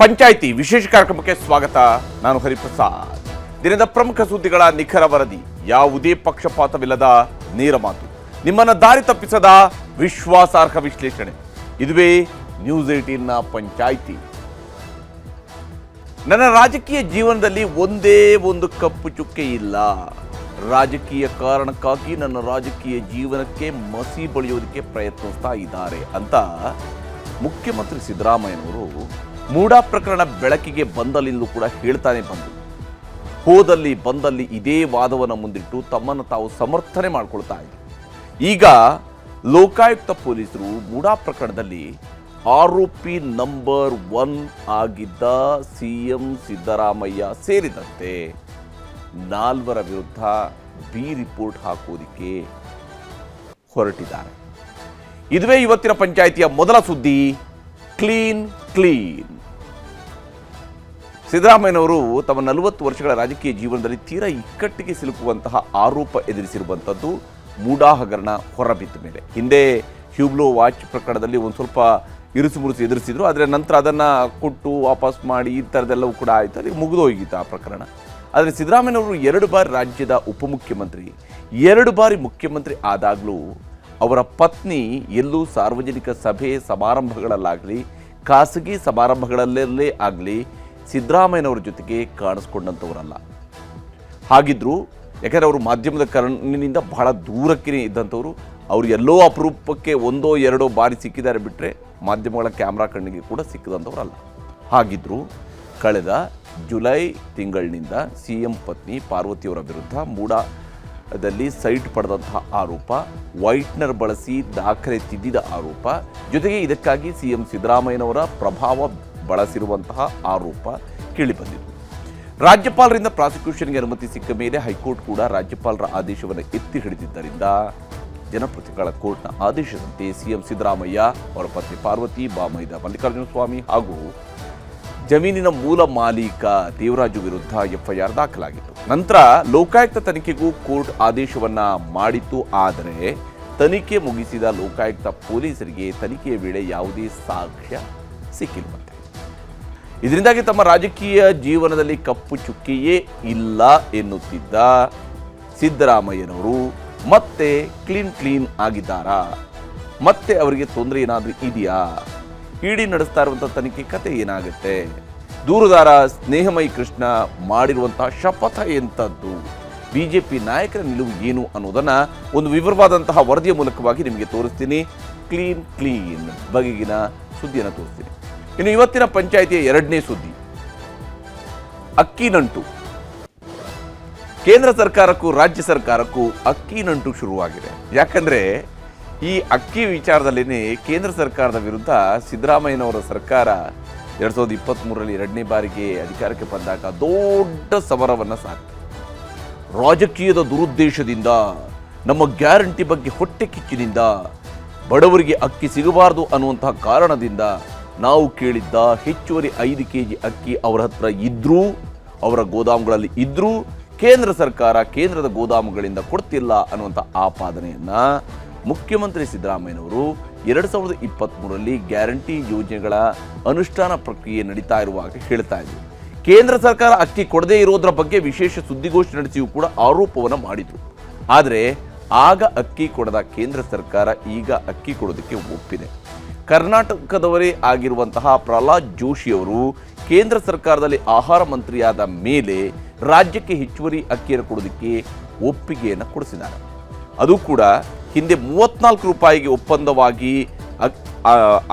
ಪಂಚಾಯಿತಿ ವಿಶೇಷ ಕಾರ್ಯಕ್ರಮಕ್ಕೆ ಸ್ವಾಗತ, ನಾನು ಹರಿಪ್ರಸಾದ್. ದಿನದ ಪ್ರಮುಖ ಸುದ್ದಿಗಳ ನಿಖರ ವರದಿ, ಯಾವುದೇ ಪಕ್ಷಪಾತವಿಲ್ಲದ ನೇರ ಮಾತು. ನಿಮ್ಮನ್ನು ದಾರಿ ತಪ್ಪಿಸದ ವಿಶ್ವಾಸಾರ್ಹ ವಿಶ್ಲೇಷಣೆ. ಇದುವೇ ನ್ಯೂಸ್ ಏಟೀನ್ನ ಪಂಚಾಯಿತಿ. ನನ್ನ ರಾಜಕೀಯ ಜೀವನದಲ್ಲಿ ಒಂದೇ ಒಂದು ಕಪ್ಪು ಚುಕ್ಕೆ ಇಲ್ಲ. ರಾಜಕೀಯ ಕಾರಣಕ್ಕಾಗಿ ನನ್ನ ರಾಜಕೀಯ ಜೀವನಕ್ಕೆ ಮಸಿ ಬಳಿಯೋದಕ್ಕೆ ಪ್ರಯತ್ನಿಸ್ತಾ ಇದ್ದಾರೆ ಅಂತ ಮುಖ್ಯಮಂತ್ರಿ ಸಿದ್ದರಾಮಯ್ಯನವರು ಮೂಡಾ ಪ್ರಕರಣ ಬೆಳಕಿಗೆ ಬಂದಲ್ಲಿಂದಲೂ ಕೂಡ ಹೇಳ್ತಾನೆ ಬಂದರು ಹೋದಲ್ಲಿ ಬಂದಲ್ಲಿ ಇದೇ ವಾದವನ್ನು ಮುಂದಿಟ್ಟು ತಮ್ಮನ್ನು ತಾವು ಸಮರ್ಥನೆ ಮಾಡಿಕೊಳ್ತಾ ಇದ್ರು. ಈಗ ಲೋಕಾಯುಕ್ತ ಪೊಲೀಸರು ಮೂಡಾ ಪ್ರಕರಣದಲ್ಲಿ ಆರೋಪಿ ನಂಬರ್ ಒನ್ ಆಗಿದ್ದ ಸಿ ಎಂ ಸಿದ್ದರಾಮಯ್ಯ ಸೇರಿದಂತೆ ನಾಲ್ವರ ವಿರುದ್ಧ ಬಿ ರಿಪೋರ್ಟ್ ಹಾಕುವುದಕ್ಕೆ ಹೊರಟಿದ್ದಾರೆ. ಇದುವೇ ಇವತ್ತಿನ ಪಂಚಾಯಿತಿಯ ಮೊದಲ ಸುದ್ದಿ, ಕ್ಲೀನ್ ಕ್ಲೀನ್. ಸಿದ್ದರಾಮಯ್ಯನವರು ತಮ್ಮ ನಲವತ್ತು ವರ್ಷಗಳ ರಾಜಕೀಯ ಜೀವನದಲ್ಲಿ ತೀರಾ ಇಕ್ಕಟ್ಟಿಗೆ ಸಿಲುಕುವಂತಹ ಆರೋಪ ಎದುರಿಸಿರುವಂಥದ್ದು ಮೂಡಾ ಹಗರಣ ಹೊರಬಿದ್ದ ಮೇಲೆ. ಹಿಂದೆ ಹ್ಯೂಬ್ಲೋ ವಾಚ್ ಪ್ರಕರಣದಲ್ಲಿ ಒಂದು ಸ್ವಲ್ಪ ಇರುಸು ಮುರುಸು ಎದುರಿಸಿದ್ರು, ಆದರೆ ನಂತರ ಅದನ್ನು ಕೊಟ್ಟು ವಾಪಸ್ ಮಾಡಿ ಈ ಥರದೆಲ್ಲವೂ ಕೂಡ ಆಯಿತು. ಅಲ್ಲಿ ಮುಗಿದು ಹೋಗಿತ್ತು ಆ ಪ್ರಕರಣ. ಆದರೆ ಸಿದ್ದರಾಮಯ್ಯನವರು ಎರಡು ಬಾರಿ ರಾಜ್ಯದ ಉಪಮುಖ್ಯಮಂತ್ರಿ, ಎರಡು ಬಾರಿ ಮುಖ್ಯಮಂತ್ರಿ ಆದಾಗಲೂ ಅವರ ಪತ್ನಿ ಎಲ್ಲೂ ಸಾರ್ವಜನಿಕ ಸಭೆ ಸಮಾರಂಭಗಳಲ್ಲಾಗಲಿ, ಖಾಸಗಿ ಸಮಾರಂಭಗಳಲ್ಲೇ ಆಗಲಿ ಸಿದ್ದರಾಮಯ್ಯನವರ ಜೊತೆಗೆ ಕಾಣಿಸ್ಕೊಂಡಂಥವರಲ್ಲ. ಹಾಗಿದ್ರು, ಯಾಕಂದರೆ ಅವರು ಮಾಧ್ಯಮದ ಕಣ್ಣಿನಿಂದ ಬಹಳ ದೂರಕ್ಕೆ ಇದ್ದಂಥವ್ರು. ಅವರು ಎಲ್ಲೋ ಅಪರೂಪಕ್ಕೆ ಒಂದೋ ಎರಡೋ ಬಾರಿ ಸಿಕ್ಕಿದ್ದಾರೆ ಬಿಟ್ಟರೆ ಮಾಧ್ಯಮಗಳ ಕ್ಯಾಮ್ರಾ ಕಣ್ಣಿಗೆ ಕೂಡ ಸಿಕ್ಕಿದಂಥವರಲ್ಲ. ಹಾಗಿದ್ರು, ಕಳೆದ ಜುಲೈ ತಿಂಗಳಿನಿಂದ ಸಿ ಎಂ ಪತ್ನಿ ಪಾರ್ವತಿಯವರ ವಿರುದ್ಧ ಮೂಡದಲ್ಲಿ ಸೈಟ್ ಪಡೆದಂತಹ ಆರೋಪ, ವೈಟ್ನರ್ ಬಳಸಿ ದಾಖಲೆ ತಿದ್ದಿದ ಆರೋಪ. ಜೊತೆಗೆ ಇದಕ್ಕಾಗಿ ಸಿ ಎಂ ಸಿದ್ದರಾಮಯ್ಯನವರ ಪ್ರಭಾವ ಬಳಸಿರುವಂತಹ ಆರೋಪ ಕೇಳಿಬಂದಿತ್ತು ರಾಜ್ಯಪಾಲರಿಂದ ಪ್ರಾಸಿಕ್ಯೂಷನ್ಗೆ ಅನುಮತಿ ಸಿಕ್ಕ ಮೇಲೆ ಹೈಕೋರ್ಟ್ ಕೂಡ ರಾಜ್ಯಪಾಲರ ಆದೇಶವನ್ನು ಎತ್ತಿ ಹಿಡಿದಿದ್ದರಿಂದ ಜನಪ್ರತಿಗಳ ಕೋರ್ಟ್ನ ಆದೇಶದಂತೆ ಸಿಎಂ ಸಿದ್ದರಾಮಯ್ಯ, ಅವರ ಪತ್ನಿ ಪಾರ್ವತಿ, ಬಾಮೈದ ಮಲ್ಲಿಕಾರ್ಜುನ ಸ್ವಾಮಿ ಹಾಗೂ ಜಮೀನಿನ ಮೂಲ ಮಾಲೀಕ ದೇವರಾಜು ವಿರುದ್ಧ ಎಫ್ಐಆರ್ ದಾಖಲಾಗಿತ್ತು. ನಂತರ ಲೋಕಾಯುಕ್ತ ತನಿಖೆಗೂ ಕೋರ್ಟ್ ಆದೇಶವನ್ನ ಮಾಡಿತ್ತು. ಆದರೆ ತನಿಖೆ ಮುಗಿಸಿದ ಲೋಕಾಯುಕ್ತ ಪೊಲೀಸರಿಗೆ ತನಿಖೆಯ ವೇಳೆ ಯಾವುದೇ ಸಾಕ್ಷ್ಯ ಸಿಕ್ಕಿಲ್ವಂತೆ ಇದರಿಂದಾಗಿ ತಮ್ಮ ರಾಜಕೀಯ ಜೀವನದಲ್ಲಿ ಕಪ್ಪು ಚುಕ್ಕಿಯೇ ಇಲ್ಲ ಎನ್ನುತ್ತಿದ್ದ ಸಿದ್ದರಾಮಯ್ಯನವರು ಮತ್ತೆ ಕ್ಲೀನ್ ಕ್ಲೀನ್ ಆಗಿದ್ದಾರಾ? ಮತ್ತೆ ಅವರಿಗೆ ತೊಂದರೆ ಏನಾದರೂ ಇದೆಯಾ? ಇಡಿ ನಡೆಸ್ತಾ ಇರುವಂಥ ತನಿಖೆ ಕತೆ ಏನಾಗುತ್ತೆ? ದೂರುದಾರ ಸ್ನೇಹಮಯಿ ಕೃಷ್ಣ ಮಾಡಿರುವಂತಹ ಶಪಥ ಎಂಥದ್ದು ಬಿಜೆಪಿ ನಾಯಕರ ನಿಲುವು ಏನು ಅನ್ನೋದನ್ನು ಒಂದು ವಿವರವಾದಂತಹ ವರದಿಯ ಮೂಲಕವಾಗಿ ನಿಮಗೆ ತೋರಿಸ್ತೀನಿ. ಕ್ಲೀನ್ ಕ್ಲೀನ್ ಬಗೆಗಿನ ಸುದ್ದಿಯನ್ನು ತೋರಿಸ್ತೀನಿ. ಇನ್ನು ಇವತ್ತಿನ ಪಂಚಾಯಿತಿಯ ಎರಡನೇ ಸುದ್ದಿ. ಅಕ್ಕಿ ನಂಟು ಕೇಂದ್ರ ಸರ್ಕಾರಕ್ಕೂ ರಾಜ್ಯ ಸರ್ಕಾರಕ್ಕೂ ಅಕ್ಕಿ ನಂಟು ಶುರುವಾಗಿದೆ. ಯಾಕಂದ್ರೆ ಈ ಅಕ್ಕಿ ವಿಚಾರದಲ್ಲಿನೇ ಕೇಂದ್ರ ಸರ್ಕಾರದ ವಿರುದ್ಧ ಸಿದ್ದರಾಮಯ್ಯನವರ ಸರ್ಕಾರ ಎರಡ್ ಸಾವಿರದ ಇಪ್ಪತ್ತ್ಮೂರರಲ್ಲಿ ಎರಡನೇ ಬಾರಿಗೆ ಅಧಿಕಾರಕ್ಕೆ ಬಂದಾಗ ದೊಡ್ಡ ಸಮರವನ್ನು ಸಾಕ್ತು. ರಾಜಕೀಯದ ದುರುದ್ದೇಶದಿಂದ, ನಮ್ಮ ಗ್ಯಾರಂಟಿ ಬಗ್ಗೆ ಹೊಟ್ಟೆ ಕಿಚ್ಚಿನಿಂದ ಬಡವರಿಗೆ ಅಕ್ಕಿ ಸಿಗಬಾರದು ಅನ್ನುವಂತಹ ಕಾರಣದಿಂದ ನಾವು ಕೇಳಿದ್ದ ಹೆಚ್ಚುವರಿ ಐದು ಕೆ ಜಿ ಅಕ್ಕಿ ಅವರ ಹತ್ರ ಇದ್ದರೂ ಅವರ ಗೋದಾಮುಗಳಲ್ಲಿ ಇದ್ದರೂ ಕೇಂದ್ರ ಸರ್ಕಾರ ಕೇಂದ್ರದ ಗೋದಾಮುಗಳಿಂದ ಕೊಡ್ತಿಲ್ಲ ಅನ್ನುವಂಥ ಆಪಾದನೆಯನ್ನು ಮುಖ್ಯಮಂತ್ರಿ ಸಿದ್ದರಾಮಯ್ಯನವರು ಎರಡು ಸಾವಿರದ ಇಪ್ಪತ್ತ್ಮೂರರಲ್ಲಿ ಗ್ಯಾರಂಟಿ ಯೋಜನೆಗಳ ಅನುಷ್ಠಾನ ಪ್ರಕ್ರಿಯೆ ನಡೀತಾ ಇರುವಾಗ ಹೇಳ್ತಾ ಇದ್ದರು ಕೇಂದ್ರ ಸರ್ಕಾರ ಅಕ್ಕಿ ಕೊಡದೇ ಇರೋದ್ರ ಬಗ್ಗೆ ವಿಶೇಷ ಸುದ್ದಿಗೋಷ್ಠಿ ನಡೆಸಿಯೂ ಕೂಡ ಆರೋಪವನ್ನು ಮಾಡಿದರು. ಆದರೆ, ಆಗ ಅಕ್ಕಿ ಕೊಡದ ಕೇಂದ್ರ ಸರ್ಕಾರ ಈಗ ಅಕ್ಕಿ ಕೊಡೋದಕ್ಕೆ ಒಪ್ಪಿದೆ. ಕರ್ನಾಟಕದವರೇ ಆಗಿರುವಂತಹ ಪ್ರಹ್ಲಾದ್ ಜೋಶಿಯವರು ಕೇಂದ್ರ ಸರ್ಕಾರದಲ್ಲಿ ಆಹಾರ ಮಂತ್ರಿಯಾದ ಮೇಲೆ ರಾಜ್ಯಕ್ಕೆ ಹೆಚ್ಚುವರಿ ಅಕ್ಕಿಯನ್ನು ಕೊಡೋದಕ್ಕೆ ಒಪ್ಪಿಗೆಯನ್ನು ಕೊಡಿಸಿದ್ದಾರೆ. ಅದು ಕೂಡ ಹಿಂದೆ ಮೂವತ್ನಾಲ್ಕು ರೂಪಾಯಿಗೆ ಒಪ್ಪಂದವಾಗಿ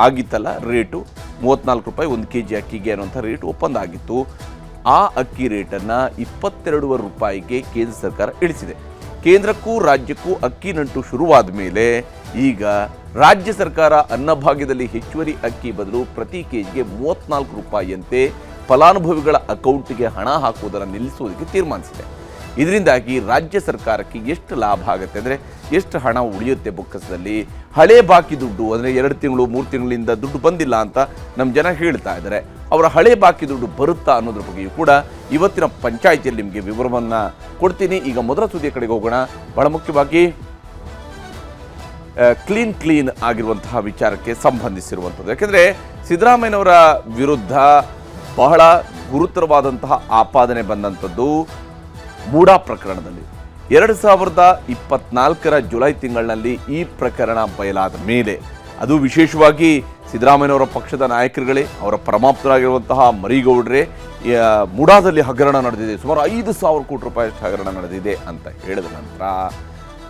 ಆಗಿತ್ತಲ್ಲ ರೇಟು? ಮೂವತ್ನಾಲ್ಕು ರೂಪಾಯಿ ಒಂದು ಕೆ ಜಿ ಅಕ್ಕಿಗೆ ಅನ್ನುವಂಥ ರೇಟ್ ಒಪ್ಪಂದ ಆಗಿತ್ತು. ಆ ಅಕ್ಕಿ ರೇಟನ್ನು ಇಪ್ಪತ್ತೆರಡೂವರೆ ರೂಪಾಯಿಗೆ ಕೇಂದ್ರ ಸರ್ಕಾರ ಇಳಿಸಿದೆ. ಕೇಂದ್ರಕ್ಕೂ ರಾಜ್ಯಕ್ಕೂ ಅಕ್ಕಿ ನಂಟು ಶುರುವಾದ ಮೇಲೆ ಈಗ ರಾಜ್ಯ ಸರ್ಕಾರ ಅನ್ನಭಾಗ್ಯದಲ್ಲಿ ಹೆಚ್ಚುವರಿ ಅಕ್ಕಿ ಬದಲು ಪ್ರತಿ ಕೆಜಿಗೆ ಮೂವತ್ನಾಲ್ಕು ರೂಪಾಯಿಯಂತೆ ಫಲಾನುಭವಿಗಳ ಅಕೌಂಟ್ಗೆ ಹಣ ಹಾಕುವುದನ್ನು ನಿಲ್ಲಿಸುವುದಕ್ಕೆ ತೀರ್ಮಾನಿಸಿದೆ. ಇದರಿಂದಾಗಿ ರಾಜ್ಯ ಸರ್ಕಾರಕ್ಕೆ ಎಷ್ಟು ಲಾಭ ಆಗುತ್ತೆ ಅಂದರೆ ಎಷ್ಟು ಹಣ ಉಳಿಯುತ್ತೆ ಬೊಕ್ಕಸದಲ್ಲಿ? ಹಳೆ ಬಾಕಿ ದುಡ್ಡು ಅಂದರೆ ಎರಡು ತಿಂಗಳು, ಮೂರು ತಿಂಗಳಿಂದ ದುಡ್ಡು ಬಂದಿಲ್ಲ ಅಂತ ನಮ್ಮ ಜನ ಹೇಳ್ತಾ ಇದ್ದಾರೆ. ಅವರ ಹಳೆ ಬಾಕಿ ದುಡ್ಡು ಬರುತ್ತಾ ಅನ್ನೋದ್ರ ಬಗ್ಗೆಯೂ ಕೂಡ ಇವತ್ತಿನ ಪಂಚಾಯಿತಿಯಲ್ಲಿ ನಿಮಗೆ ವಿವರವನ್ನು ಕೊಡ್ತೀನಿ. ಈಗ ಮೊದಲ ಸುದ್ದಿಯ ಕಡೆಗೆ ಹೋಗೋಣ. ಬಹಳ ಮುಖ್ಯವಾಗಿ ಕ್ಲೀನ್ ಕ್ಲೀನ್ ಆಗಿರುವಂತಹ ವಿಚಾರಕ್ಕೆ ಸಂಬಂಧಿಸಿರುವಂಥದ್ದು. ಯಾಕೆಂದರೆ ಸಿದ್ದರಾಮಯ್ಯನವರ ವಿರುದ್ಧ ಬಹಳ ಗುರುತರವಾದಂತಹ ಆಪಾದನೆ ಬಂದಂಥದ್ದು ಮೂಡಾ ಪ್ರಕರಣದಲ್ಲಿ. ಎರಡು ಸಾವಿರದ ಇಪ್ಪತ್ನಾಲ್ಕರ ಜುಲೈ ತಿಂಗಳಿನಲ್ಲಿ ಈ ಪ್ರಕರಣ ಬಯಲಾದ ಮೇಲೆ, ಅದು ವಿಶೇಷವಾಗಿ ಸಿದ್ದರಾಮಯ್ಯನವರ ಪಕ್ಷದ ನಾಯಕರುಗಳೇ, ಅವರ ಪರಮಾಪ್ತರಾಗಿರುವಂತಹ ಮರಿಗೌಡ್ರೆ ಮೂಡಾದಲ್ಲಿ ಹಗರಣ ನಡೆದಿದೆ. ಸುಮಾರು ಐದು ಸಾವಿರ ಕೋಟಿ ರೂಪಾಯಿ ಹಗರಣ ನಡೆದಿದೆ ಅಂತ ಹೇಳಿದ ನಂತರ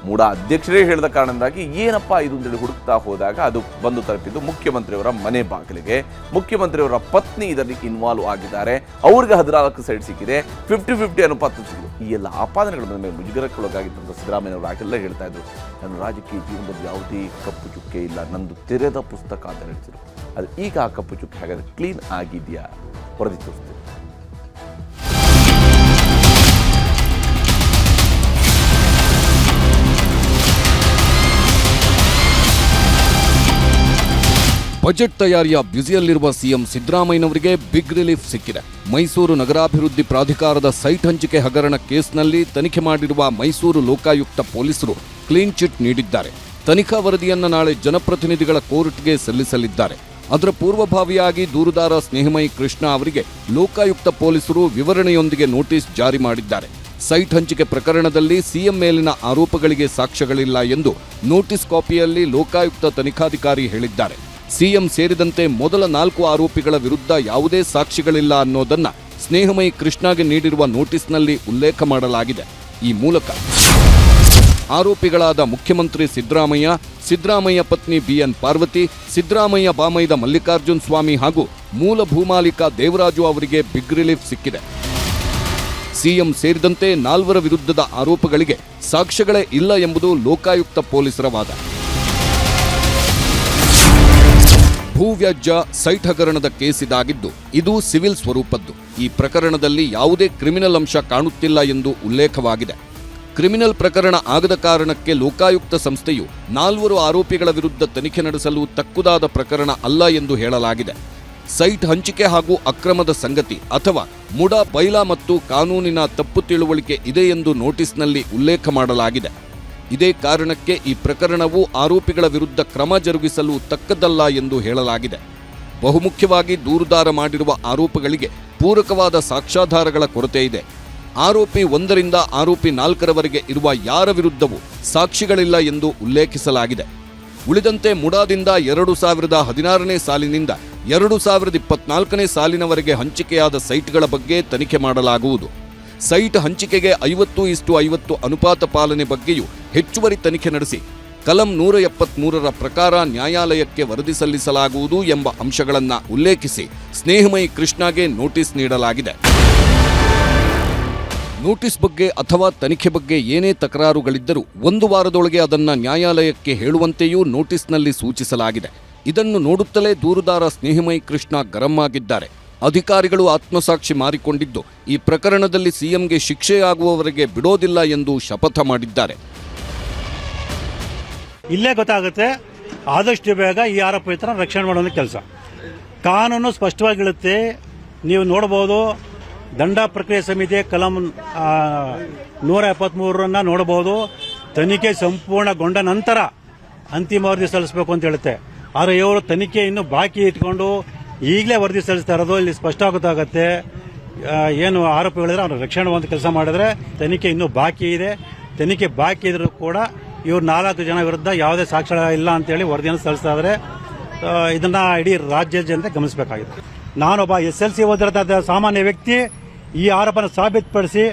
ಮೂಡಾ ಅಧ್ಯಕ್ಷರೇ ಹೇಳಿದ ಕಾರಣದಿಂದಾಗಿ ಏನಪ್ಪ ಇದು ಅಂತೇಳಿ ಹುಡುಕ್ತಾ ಹೋದಾಗ ಅದು ಬಂದು ತಲುಪಿದ್ದು ಮುಖ್ಯಮಂತ್ರಿಯವರ ಮನೆ ಬಾಗಿಲಿಗೆ. ಮುಖ್ಯಮಂತ್ರಿಯವರ ಪತ್ನಿ ಇದರಲ್ಲಿ ಇನ್ವಾಲ್ವ್ ಆಗಿದ್ದಾರೆ. ಅವ್ರಿಗೆ ಹದಿನಾಲ್ಕು ಸೈಡ್ ಸಿಕ್ಕಿದೆ. ಫಿಫ್ಟಿ ಫಿಫ್ಟಿ ಅನುಪಾತ ಸಿಕ್ಕಿದೆ. ಈ ಎಲ್ಲ ಆಪಾದನೆಗಳ ಮೇಲೆ ಮುಜುಗರಕ್ಕೊಳಗಾಗಿದ್ದಂಥ ಸಿದ್ದರಾಮಯ್ಯವರು ಆಗಲ್ಲ ಹೇಳ್ತಾ ಇದ್ರು. ನಾನು ರಾಜಕೀಯ ಜೀವನದಲ್ಲಿ ಯಾವುದೇ ಕಪ್ಪು ಚುಕ್ಕೆ ಇಲ್ಲ. ನಂದು ತೆರೆದ ಪುಸ್ತಕ ಅಂತ ಹೇಳ್ತಿದ್ರು. ಅದು ಈಗ ಆ ಕಪ್ಪು ಚುಕ್ಕೆ ಹಾಗಾದ್ರೆ ಕ್ಲೀನ್ ಆಗಿದೆಯಾ? ವರದಿ ತೋರಿಸ್ತೀವಿ ಬಜೆಟ್ ತಯಾರಿಯ ಬ್ಯುಸಿಯಲ್ಲಿರುವ ಸಿಎಂ ಸಿದ್ದರಾಮಯ್ಯನವರಿಗೆ ಬಿಗ್ ರಿಲೀಫ್ ಸಿಕ್ಕಿದೆ. ಮೈಸೂರು ನಗರಾಭಿವೃದ್ಧಿ ಪ್ರಾಧಿಕಾರದ ಸೈಟ್ ಹಂಚಿಕೆ ಹಗರಣ ಕೇಸ್ನಲ್ಲಿ ತನಿಖೆ ಮಾಡಿರುವ ಮೈಸೂರು ಲೋಕಾಯುಕ್ತ ಪೊಲೀಸರು ಕ್ಲೀನ್ ಚಿಟ್ ನೀಡಿದ್ದಾರೆ. ತನಿಖಾ ವರದಿಯನ್ನು ನಾಳೆ ಜನಪ್ರತಿನಿಧಿಗಳ ಕೋರ್ಟ್ಗೆ ಸಲ್ಲಿಸಲಿದ್ದಾರೆ. ಅದರ ಪೂರ್ವಭಾವಿಯಾಗಿ ದೂರುದಾರ ಸ್ನೇಹಮಯಿ ಕೃಷ್ಣ ಅವರಿಗೆ ಲೋಕಾಯುಕ್ತ ಪೊಲೀಸರು ವಿವರಣೆಯೊಂದಿಗೆ ನೋಟಿಸ್ ಜಾರಿ ಮಾಡಿದ್ದಾರೆ. ಸೈಟ್ ಹಂಚಿಕೆ ಪ್ರಕರಣದಲ್ಲಿ ಸಿಎಂ ಮೇಲಿನ ಆರೋಪಗಳಿಗೆ ಸಾಕ್ಷ್ಯಗಳಿಲ್ಲ ಎಂದು ನೋಟಿಸ್ ಕಾಪಿಯಲ್ಲಿ ಲೋಕಾಯುಕ್ತ ತನಿಖಾಧಿಕಾರಿ ಹೇಳಿದ್ದಾರೆ. ಸಿಎಂ ಸೇರಿದಂತೆ ಮೊದಲ ನಾಲ್ಕು ಆರೋಪಿಗಳ ವಿರುದ್ಧ ಯಾವುದೇ ಸಾಕ್ಷಿಗಳಿಲ್ಲ ಅನ್ನೋದನ್ನ ಸ್ನೇಹಮಯಿ ಕೃಷ್ಣಾಗೆ ನೀಡಿರುವ ನೋಟಿಸ್ನಲ್ಲಿ ಉಲ್ಲೇಖ ಮಾಡಲಾಗಿದೆ. ಈ ಮೂಲಕ ಆರೋಪಿಗಳಾದ ಮುಖ್ಯಮಂತ್ರಿ ಸಿದ್ದರಾಮಯ್ಯ ಸಿದ್ದರಾಮಯ್ಯ ಪತ್ನಿ ಬಿಎನ್ ಪಾರ್ವತಿ, ಸಿದ್ದರಾಮಯ್ಯ ಬಾಮೈದ ಮಲ್ಲಿಕಾರ್ಜುನ್ ಸ್ವಾಮಿ ಹಾಗೂ ಮೂಲ ಭೂಮಾಲೀಕ ದೇವರಾಜು ಅವರಿಗೆ ಬಿಗ್ ರಿಲೀಫ್ ಸಿಕ್ಕಿದೆ. ಸಿಎಂ ಸೇರಿದಂತೆ ನಾಲ್ವರ ವಿರುದ್ಧದ ಆರೋಪಗಳಿಗೆ ಸಾಕ್ಷ್ಯಗಳೇ ಇಲ್ಲ ಎಂಬುದು ಲೋಕಾಯುಕ್ತ ಪೊಲೀಸರ ವಾದ. ಭೂವ್ಯಾಜ್ಯ ಸೈಟ್ ಹಗರಣದ ಕೇಸ್ ಇದಾಗಿದ್ದು ಇದು ಸಿವಿಲ್ ಸ್ವರೂಪದ್ದು. ಈ ಪ್ರಕರಣದಲ್ಲಿ ಯಾವುದೇ ಕ್ರಿಮಿನಲ್ ಅಂಶ ಕಾಣುತ್ತಿಲ್ಲ ಎಂದು ಉಲ್ಲೇಖವಾಗಿದೆ. ಕ್ರಿಮಿನಲ್ ಪ್ರಕರಣ ಆಗದ ಕಾರಣಕ್ಕೆ ಲೋಕಾಯುಕ್ತ ಸಂಸ್ಥೆಯು ನಾಲ್ವರು ಆರೋಪಿಗಳ ವಿರುದ್ಧ ತನಿಖೆ ನಡೆಸಲು ತಕ್ಕುದಾದ ಪ್ರಕರಣ ಅಲ್ಲ ಎಂದು ಹೇಳಲಾಗಿದೆ. ಸೈಟ್ ಹಂಚಿಕೆ ಹಾಗೂ ಅಕ್ರಮದ ಸಂಗತಿ ಅಥವಾ ಮುಡಾ, ಪೈಲಾ ಮತ್ತು ಕಾನೂನಿನ ತಪ್ಪು ತಿಳುವಳಿಕೆ ಇದೆ ಎಂದು ನೋಟಿಸ್ನಲ್ಲಿ ಉಲ್ಲೇಖ ಮಾಡಲಾಗಿದೆ. ಇದೇ ಕಾರಣಕ್ಕೆ ಈ ಪ್ರಕರಣವು ಆರೋಪಿಗಳ ವಿರುದ್ಧ ಕ್ರಮ ಜರುಗಿಸಲು ತಕ್ಕದಲ್ಲ ಎಂದು ಹೇಳಲಾಗಿದೆ. ಬಹುಮುಖ್ಯವಾಗಿ ದೂರುದಾರ ಮಾಡಿರುವ ಆರೋಪಗಳಿಗೆ ಪೂರಕವಾದ ಸಾಕ್ಷ್ಯಾಧಾರಗಳ ಕೊರತೆ ಇದೆ. ಆರೋಪಿ ಒಂದರಿಂದ ಆರೋಪಿ ನಾಲ್ಕರವರೆಗೆ ಇರುವ ಯಾರ ವಿರುದ್ಧವೂ ಸಾಕ್ಷಿಗಳಿಲ್ಲ ಎಂದು ಉಲ್ಲೇಖಿಸಲಾಗಿದೆ. ಉಳಿದಂತೆ ಮುಡಾದಿಂದ ಎರಡು ಸಾವಿರದ ಹದಿನಾರನೇ ಸಾಲಿನಿಂದ ಎರಡು ಸಾವಿರದ ಇಪ್ಪತ್ನಾಲ್ಕನೇ ಸಾಲಿನವರೆಗೆ ಹಂಚಿಕೆಯಾದ ಸೈಟ್ಗಳ ಬಗ್ಗೆ ತನಿಖೆ ಮಾಡಲಾಗುವುದು. ಸೈಟ್ ಹಂಚಿಕೆಗೆ ಐವತ್ತು ಇಷ್ಟು ಐವತ್ತು ಅನುಪಾತ ಪಾಲನೆ ಬಗ್ಗೆಯೂ ಹೆಚ್ಚುವರಿ ತನಿಖೆ ನಡೆಸಿ ಕಲಂ ನೂರ ಎಪ್ಪತ್ಮೂರರ ಪ್ರಕಾರ ನ್ಯಾಯಾಲಯಕ್ಕೆ ವರದಿ ಸಲ್ಲಿಸಲಾಗುವುದು ಎಂಬ ಅಂಶಗಳನ್ನು ಉಲ್ಲೇಖಿಸಿ ಸ್ನೇಹಮಯಿ ಕೃಷ್ಣಗೆ ನೋಟಿಸ್ ನೀಡಲಾಗಿದೆ. ನೋಟಿಸ್ ಬಗ್ಗೆ ಅಥವಾ ತನಿಖೆ ಬಗ್ಗೆ ಏನೇ ತಕರಾರುಗಳಿದ್ದರೂ ಒಂದು ವಾರದೊಳಗೆ ಅದನ್ನು ನ್ಯಾಯಾಲಯಕ್ಕೆ ಹೇಳುವಂತೆಯೂ ನೋಟಿಸ್ನಲ್ಲಿ ಸೂಚಿಸಲಾಗಿದೆ. ಇದನ್ನು ನೋಡುತ್ತಲೇ ದೂರುದಾರ ಸ್ನೇಹಮಯಿ ಕೃಷ್ಣ ಗರಂ ಆಗಿದ್ದಾರೆ. ಅಧಿಕಾರಿಗಳು ಆತ್ಮಸಾಕ್ಷಿ ಮಾರಿಕೊಂಡಿದ್ದು, ಈ ಪ್ರಕರಣದಲ್ಲಿ ಸಿಎಂಗೆ ಶಿಕ್ಷೆಯಾಗುವವರೆಗೆ ಬಿಡೋದಿಲ್ಲ ಎಂದು ಶಪಥ ಮಾಡಿದ್ದಾರೆ. ಇಲ್ಲೇ ಗೊತ್ತಾಗುತ್ತೆ. ಆದಷ್ಟು ಬೇಗ ಈ ಆರೋಪಿತನ ರಕ್ಷಣೆ ಮಾಡೋದು ಕೆಲಸ. ಕಾನೂನು ಸ್ಪಷ್ಟವಾಗಿ ಹೇಳುತ್ತೆ ನೀವು ನೋಡಬಹುದು, ದಂಡ ಪ್ರಕ್ರಿಯೆ ಸಮಿತಿ ಕಲಂ ನೂರ ಎಪ್ಪತ್ಮೂರನ್ನ ನೋಡಬಹುದು. ತನಿಖೆ ಸಂಪೂರ್ಣಗೊಂಡ ನಂತರ ಅಂತಿಮ ವರದಿ ಸಲ್ಲಿಸಬೇಕು ಅಂತ ಹೇಳುತ್ತೆ. ಆದರೆ ಇವರು ತನಿಖೆ ಇನ್ನು ಬಾಕಿ ಇಟ್ಕೊಂಡು ಈಗಲೇ ವರದಿ ಸಲ್ಲಿಸ್ತಾ ಇರೋದು ಇಲ್ಲಿ ಸ್ಪಷ್ಟ ಗೊತ್ತಾಗುತ್ತೆ. ಏನು ಆರೋಪಿಗಳಿದ್ರೆ ಅವ್ರ ರಕ್ಷಣೆ ಒಂದು ಕೆಲಸ ಮಾಡಿದ್ರೆ ತನಿಖೆ ಇನ್ನೂ ಬಾಕಿ ಇದೆ. ತನಿಖೆ ಬಾಕಿ ಇದ್ರೂ ಕೂಡ ಇವ್ರು ನಾಲ್ಕು ಜನ ವಿರುದ್ಧ ಯಾವುದೇ ಸಾಕ್ಷ್ಯ ಇಲ್ಲ ಅಂತೇಳಿ ವರದಿಯನ್ನು ಸಲ್ಲಿಸ್ತಾ ಇದ್ದಾರೆ ಇದನ್ನ ಇಡೀ ರಾಜ್ಯ ಜನತೆ ಗಮನಿಸಬೇಕಾಗಿದೆ ನಾನೊಬ್ಬ ಎಸ್ ಎಲ್ ಸಿ ಓದಿರದ ಸಾಮಾನ್ಯ ವ್ಯಕ್ತಿ, ಈ ಆರೋಪನ ಸಾಬೀತುಪಡಿಸಿ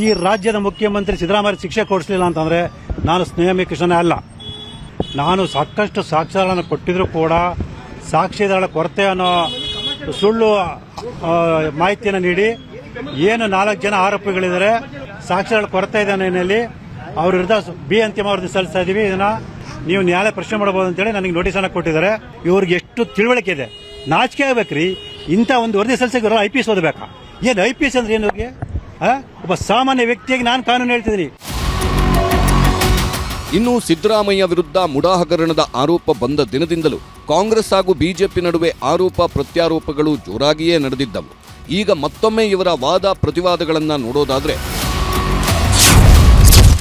ಈ ರಾಜ್ಯದ ಮುಖ್ಯಮಂತ್ರಿ ಸಿದ್ದರಾಮಯ್ಯ ಶಿಕ್ಷೆ ಕೊಡಿಸಲಿಲ್ಲ ಅಂತಂದ್ರೆ ನಾನು ಸ್ನೇಹಮಿ ಕೃಷ್ಣನೇ ಅಲ್ಲ. ನಾನು ಸಾಕಷ್ಟು ಸಾಕ್ಷ್ಯಗಳನ್ನು ಕೊಟ್ಟಿದ್ರು ಕೂಡ ಸಾಕ್ಷಿದಾರರ ಕೊರತೆ ಅನ್ನೋ ಸುಳ್ಳು ಮಾಹಿತಿಯನ್ನು ನೀಡಿ, ಏನು ನಾಲ್ಕು ಜನ ಆರೋಪಿಗಳಿದ್ದಾರೆ ಸಾಕ್ಷಿಗಳ ಕೊರತೆ ಇದೆ ಅನ್ನೋ ಹಿನ್ನೆಲೆಯಲ್ಲಿ ಅವ್ರ ವಿರುದ್ಧ ಬಿ ಅಂತಿಮ ವರದಿ ಸಲ್ಲಿಸ್ತಾ ಇದೀವಿ. ಇದನ್ನ ನೀವು ನ್ಯಾಯಾಲಯ ಪ್ರಶ್ನೆ ಮಾಡಬಹುದು ಅಂತೇಳಿ ನನಗೆ ನೋಟಿಸ್ ಅನ್ನ ಕೊಟ್ಟಿದ್ದಾರೆ. ಇವ್ರಿಗೆ ಎಷ್ಟು ತಿಳುವಳಿಕೆ ಇದೆ? ನಾಚಿಕೆ ಆಗ್ಬೇಕ್ರಿ. ಇಂಥ ಒಂದು ವರದಿ ಸಲ್ಲಿಸಿ ಐ ಪಿ ಎಸ್ ಓದಬೇಕಾ? ಏನು ಐ ಪಿ ಎಸ್ ಅಂದ್ರೆ ಏನು ಅವ್ರಿಗೆ? ಒಬ್ಬ ಸಾಮಾನ್ಯ ವ್ಯಕ್ತಿಯಾಗಿ ನಾನು ಕಾನೂನು ಹೇಳ್ತಿದ್ದೀನಿ. ಇನ್ನು ಸಿದ್ದರಾಮಯ್ಯ ವಿರುದ್ಧ ಮುಡಾ ಹಗರಣದ ಆರೋಪ ಬಂದ ದಿನದಿಂದಲೂ ಕಾಂಗ್ರೆಸ್ ಹಾಗೂ ಬಿಜೆಪಿ ನಡುವೆ ಆರೋಪ ಪ್ರತ್ಯಾರೋಪಗಳು ಜೋರಾಗಿಯೇ ನಡೆದಿದ್ದವು. ಈಗ ಮತ್ತೊಮ್ಮೆ ಇವರ ವಾದ ಪ್ರತಿವಾದಗಳನ್ನು ನೋಡೋದಾದ್ರೆ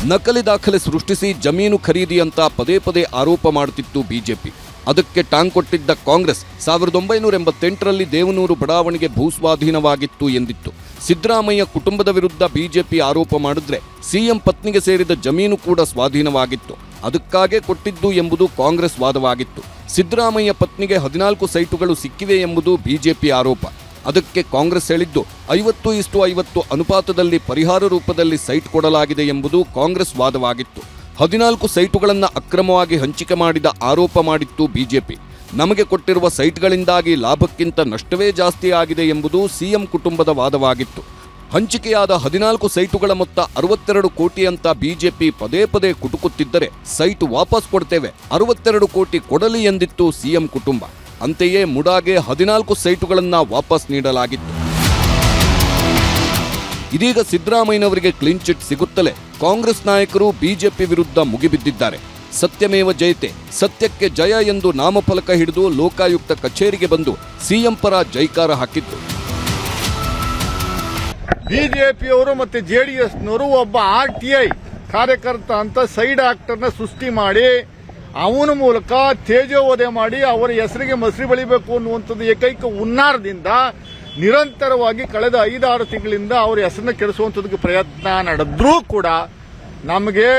ನಕಲಿ ದಾಖಲೆ ಸೃಷ್ಟಿಸಿ ಜಮೀನು ಖರೀದಿ ಅಂತ ಪದೇ ಪದೇ ಆರೋಪ ಮಾಡುತ್ತಿತ್ತು ಬಿಜೆಪಿ. ಅದಕ್ಕೆ ಟಾಂಗ್ ಕೊಟ್ಟಿದ್ದ ಕಾಂಗ್ರೆಸ್ ಸಾವಿರದ ಒಂಬೈನೂರ ಎಂಬತ್ತೆಂಟರಲ್ಲಿ ದೇವನೂರು ಬಡಾವಣೆಗೆ ಭೂಸ್ವಾಧೀನವಾಗಿತ್ತು ಎಂದಿತ್ತು. ಸಿದ್ದರಾಮಯ್ಯ ಕುಟುಂಬದ ವಿರುದ್ಧ ಬಿಜೆಪಿ ಆರೋಪ ಮಾಡಿದ್ರೆ ಸಿಎಂ ಪತ್ನಿಗೆ ಸೇರಿದ ಜಮೀನು ಕೂಡ ಸ್ವಾಧೀನವಾಗಿತ್ತು. ಅದಕ್ಕಾಗೇ ಕೊಟ್ಟಿದ್ದು ಎಂಬುದು ಕಾಂಗ್ರೆಸ್ ವಾದವಾಗಿತ್ತು. ಸಿದ್ದರಾಮಯ್ಯ ಪತ್ನಿಗೆ ಹದಿನಾಲ್ಕು ಸೈಟುಗಳು ಸಿಕ್ಕಿವೆ ಎಂಬುದು ಬಿಜೆಪಿ ಆರೋಪ. ಅದಕ್ಕೆ ಕಾಂಗ್ರೆಸ್ ಹೇಳಿದ್ದು, ಐವತ್ತು ಇಷ್ಟು ಐವತ್ತು ಅನುಪಾತದಲ್ಲಿ ಪರಿಹಾರ ರೂಪದಲ್ಲಿ ಸೈಟ್ ಕೊಡಲಾಗಿದೆ ಎಂಬುದು ಕಾಂಗ್ರೆಸ್ ವಾದವಾಗಿತ್ತು. ಹದಿನಾಲ್ಕು ಸೈಟುಗಳನ್ನು ಅಕ್ರಮವಾಗಿ ಹಂಚಿಕೆ ಮಾಡಿದ ಆರೋಪ ಮಾಡಿತ್ತು ಬಿಜೆಪಿ. ನಮಗೆ ಕೊಟ್ಟಿರುವ ಸೈಟ್ಗಳಿಂದಾಗಿ ಲಾಭಕ್ಕಿಂತ ನಷ್ಟವೇ ಜಾಸ್ತಿ ಆಗಿದೆ ಎಂಬುದು ಸಿಎಂ ಕುಟುಂಬದ ವಾದವಾಗಿತ್ತು. ಹಂಚಿಕೆಯಾದ ಹದಿನಾಲ್ಕು ಸೈಟುಗಳ ಮೊತ್ತ ಅರವತ್ತೆರಡು ಕೋಟಿ ಅಂತ ಬಿಜೆಪಿ ಪದೇ ಪದೇ ಕುಟುಕುತ್ತಿದ್ದರೆ ಸೈಟ್ ವಾಪಸ್ ಕೊಡ್ತೇವೆ, ಅರವತ್ತೆರಡು ಕೋಟಿ ಕೊಡಲಿ ಎಂದಿತ್ತು ಸಿಎಂ ಕುಟುಂಬ. ಅಂತೆಯೇ ಮುಡಾಗೆ ಹದಿನಾಲ್ಕು ಸೈಟುಗಳನ್ನು ವಾಪಸ್ ನೀಡಲಾಗಿತ್ತು. ಇದೀಗ ಸಿದ್ದರಾಮಯ್ಯನವರಿಗೆ ಕ್ಲೀನ್ ಚಿಟ್ ಸಿಗುತ್ತಲೇ ಕಾಂಗ್ರೆಸ್ ನಾಯಕರು ಬಿಜೆಪಿ ವಿರುದ್ಧ ಮುಗಿಬಿದ್ದಿದ್ದಾರೆ. ಸತ್ಯಮೇವ ಜಯತೆ, ಸತ್ಯಕ್ಕೆ ಜಯ ಎಂದು ನಾಮಫಲಕ ಹಿಡಿದು ಲೋಕಾಯುಕ್ತ ಕಚೇರಿಗೆ ಬಂದು ಸಿಎಂ ಪರ ಜೈಕಾರ ಹಾಕಿದ್ದು ಬಿಜೆಪಿಯವರು ಮತ್ತೆ ಜೆಡಿಎಸ್ನವರು ಒಬ್ಬ ಆರ್ ಟಿ ಐ ಕಾರ್ಯಕರ್ತ ಅಂತ ಸೈಡ್ ಆಕ್ಟರ್ನ ಸೃಷ್ಟಿ ಮಾಡಿ ಅವನ ಮೂಲಕ ತೇಜೋವಧೆ ಮಾಡಿ ಅವರ ಹೆಸರಿಗೆ ಮಸರಿ ಬೆಳಿಬೇಕು ಅನ್ನುವಂಥದ್ದು ಏಕೈಕ ಹುನ್ನಾರದಿಂದ ನಿರಂತರವಾಗಿ ಕಳೆದ ಐದಾರು ತಿಂಗಳಿಂದ ಅವರ ಹೆಸರನ್ನ ಕೆಡಿಸುವಂಥದ್ದು ಪ್ರಯತ್ನ ನಡೆದ್ರೂ ಕೂಡ ನಮಗೆ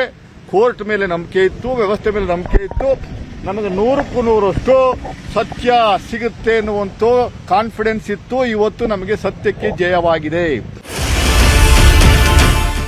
ಕೋರ್ಟ್ ಮೇಲೆ ನಂಬಿಕೆ ಇತ್ತು, ವ್ಯವಸ್ಥೆ ಮೇಲೆ ನಂಬಿಕೆ ಇತ್ತು. ನಮಗೆ ನೂರಕ್ಕೂ ನೂರಷ್ಟು ಸತ್ಯ ಸಿಗುತ್ತೆ ಅನ್ನುವಂಥ ಕಾನ್ಫಿಡೆನ್ಸ್ ಇತ್ತು. ಇವತ್ತು ನಮಗೆ ಸತ್ಯಕ್ಕೆ ಜಯವಾಗಿದೆ.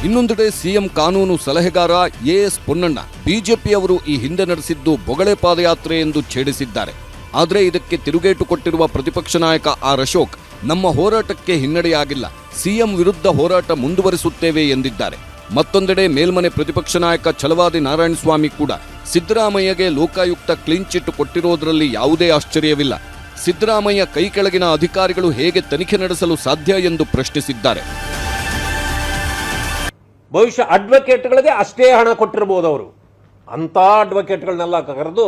ಇನ್ನೊಂದೆಡೆ ಸಿಎಂ ಕಾನೂನು ಸಲಹೆಗಾರ ಎಎಸ್ ಪೊನ್ನಣ್ಣ ಬಿಜೆಪಿಯವರು ಈ ಹಿಂದೆ ನಡೆಸಿದ್ದು ಬೊಗಳೆ ಪಾದಯಾತ್ರೆ ಎಂದು ಛೇಡಿಸಿದ್ದಾರೆ. ಆದರೆ ಇದಕ್ಕೆ ತಿರುಗೇಟು ಕೊಟ್ಟಿರುವ ಪ್ರತಿಪಕ್ಷ ನಾಯಕ ಆರ್ ಅಶೋಕ್, ನಮ್ಮ ಹೋರಾಟಕ್ಕೆ ಹಿನ್ನಡೆಯಾಗಿಲ್ಲ, ಸಿಎಂ ವಿರುದ್ಧ ಹೋರಾಟ ಮುಂದುವರಿಸುತ್ತೇವೆ ಎಂದಿದ್ದಾರೆ. ಮತ್ತೊಂದೆಡೆ ಮೇಲ್ಮನೆ ಪ್ರತಿಪಕ್ಷ ನಾಯಕ ಛಲವಾದಿ ನಾರಾಯಣಸ್ವಾಮಿ ಕೂಡ ಸಿದ್ದರಾಮಯ್ಯಗೆ ಲೋಕಾಯುಕ್ತ ಕ್ಲೀನ್ ಚಿಟ್ ಕೊಟ್ಟಿರೋದರಲ್ಲಿ ಯಾವುದೇ ಆಶ್ಚರ್ಯವಿಲ್ಲ. ಸಿದ್ದರಾಮಯ್ಯ ಕೈ ಕೆಳಗಿನ ಅಧಿಕಾರಿಗಳು ಹೇಗೆ ತನಿಖೆ ನಡೆಸಲು ಸಾಧ್ಯ ಎಂದು ಪ್ರಶ್ನಿಸಿದ್ದಾರೆ. ಬಹುಶಃ ಅಡ್ವೊಕೇಟ್ಗಳಿಗೆ ಅಷ್ಟೇ ಹಣ ಕೊಟ್ಟಿರ್ಬೋದು ಅವರು. ಅಂಥ ಅಡ್ವೊಕೇಟ್ಗಳನ್ನೆಲ್ಲ ಕರೆದು